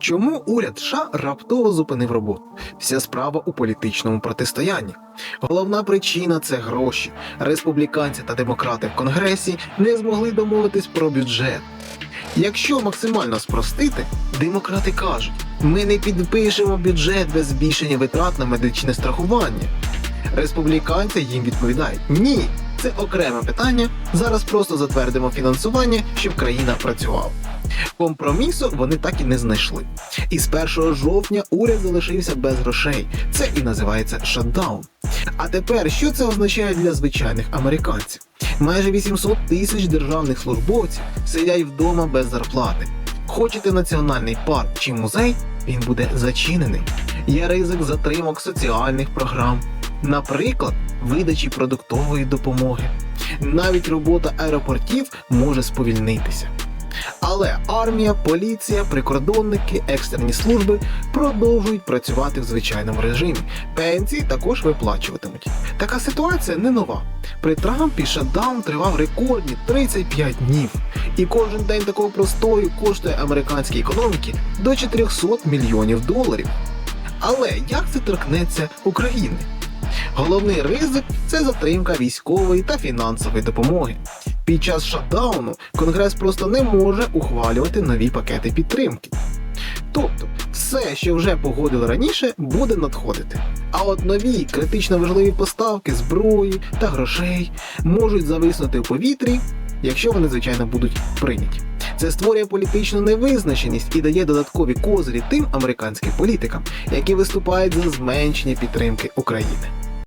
Чому уряд США раптово зупинив роботу? Вся справа у політичному протистоянні. Головна причина це гроші. Республіканці та демократи в Конгресі не змогли домовитись про бюджет. Якщо максимально спростити, демократи кажуть, ми не підпишемо бюджет без збільшення витрат на медичне страхування. Республіканці їм відповідають: ні, це окреме питання. Зараз просто затвердимо фінансування, щоб країна працювала. Компромісу вони так і не знайшли. І з 1 жовтня уряд залишився без грошей. Це і називається шатдаун. А тепер що це означає для звичайних американців? Майже 800 тисяч державних службовців сидять вдома без зарплати. Хочете національний парк чи музей, він буде зачинений. Є ризик затримок соціальних програм, наприклад, видачі продуктової допомоги. Навіть робота аеропортів може сповільнитися. Але армія, поліція, прикордонники, екстрені служби продовжують працювати в звичайному режимі. Пенсії також виплачуватимуть. Така ситуація не нова. При Трампі шатдаун тривав рекордні 35 днів. І кожен день такого простою коштує американській економіці до 400 мільйонів доларів. Але як це торкнеться України? Головний ризик це затримка військової та фінансової допомоги. Під час шатдауну Конгрес просто не може ухвалювати нові пакети підтримки. Тобто, все, що вже погодили раніше, буде надходити. А от нові критично важливі поставки зброї та грошей можуть зависнути в повітрі, якщо вони, звичайно, будуть прийняті. Це створює політичну невизначеність і дає додаткові козирі тим американським політикам, які виступають за зменшення підтримки України.